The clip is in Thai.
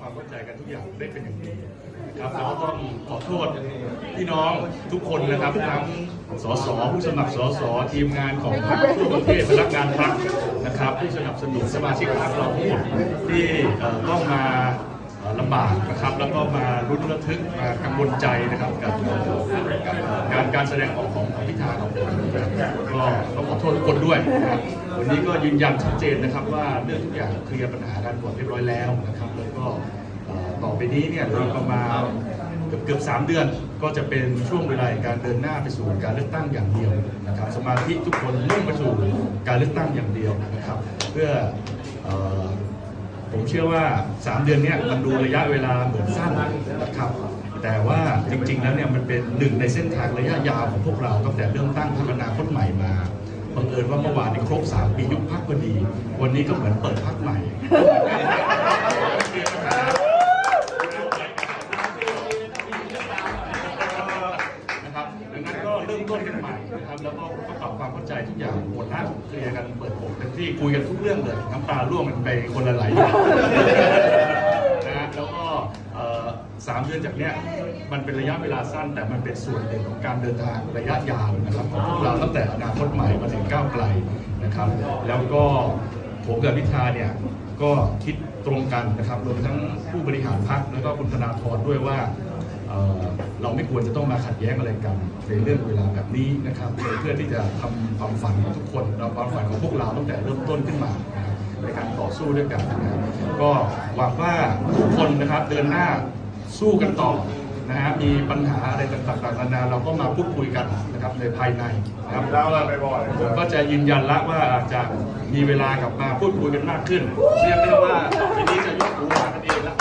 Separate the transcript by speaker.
Speaker 1: ความเข้าใจกันทุกอย่างได้เป็นอย่างดีนะครับแล้วก็ต้องขอโทษพี่น้องทุกคนนะครับทั้งสสผู้สมัครสสทีมงานของพรรคทั่วประเทศพนักงานพรรคนะครับผู้สนับสนุนสมาชิกพรรคเราทั้งหมดที่ต้องมาลำบากนะครับแล้วก็มารุนระทึกมากังวลใจนะครับกับการการแสดงออกของพิธาของผมนะครับก็ต้องขอโทษทุกคนด้วยนะครับ วันนี้ก็ยืนยันชัดเจนนะครับว่าเรื่องทุกอย่างเคลียร์ปัญหากันหมดเรียบร้อยแล้วนะครับแล้วก็ต่อไปนี้เนี่ยเราประมาณเกือบเกือบสามเดือนก็จะเป็นช่วงเวลาการเดินหน้าไปสู่การเลือกตั้งอย่างเดียวนะครับสมาธิทุกคนมุ่งไปสู่การเลือกตั้งอย่างเดียวนะครับ เพื่อผมเชื่อว่า 3 เดือนนี้มันดูระยะเวลาเหมือนสั้นนะครับแต่ว่าจริงๆแล้วเนี่ยมันเป็นหนึ่งในเส้นทางระยะยาวของพวกเราตั้งแต่เรื่องตั้งพัฒนาคตใหม่มา เอิญว่าเมื่อวานนี้ครบ3ปียุบพักพอดี วันนี้ก็เหมือนเปิดพักใหม่ นะครับดังนั้นก็เริ่มต้นกันใหม่นะครับ แล้วก็ก็ปรับความเข้าใจทุกอย่างหมดละเคลียร์กันเปิดอกเต็มที่คุยกันทุกเรื่องเลยน้ำตาร่วงกันไปคนละหลายอย่างนะฮะแล้วก็เอ่อสามเดือนจากเนี้ย มันเป็นระยะเวลาสั้น แต่มันเป็นส่วนหนึ่งของการเดินทางระยะยาวนะครับของพวกเราตั้งแต่อนาคตใหม่มาถึงก้าวไกลนะครับ แล้วก็ผมกับพิธาเนี่ยก็คิดตรงกันนะครับรวมทั้งผู้บริหารพรรคแล้วก็คุณธนาธรด้วยว่าเราไม่ควรจะต้องมาขัดแย้งอะไรกันในเรื่องเวลาแบบนี้นะครับเพื่อที่จะทำความฝันของทุกคนเราความฝันของพวกเราตั้งแต่เริ่มต้นขึ้นมาในการต่อสู้ด้วยกันนะครับก็หวังว่าทุกคนนะครับเดินหน้าสู้กันต่อ นะฮะมีปัญหาอะไรต่างๆนานาเราก็มาพูดคุยกันนะครับในภายในนะครับ
Speaker 2: แล้วกันบ่อยๆ
Speaker 1: ผมก็จะยืนยันละว่าอาจจะมีเวลากลับมาพูดคุยกันมากขึ้น เรียกได้ว่าต่อไปนี้จะยกหูหากันเองละ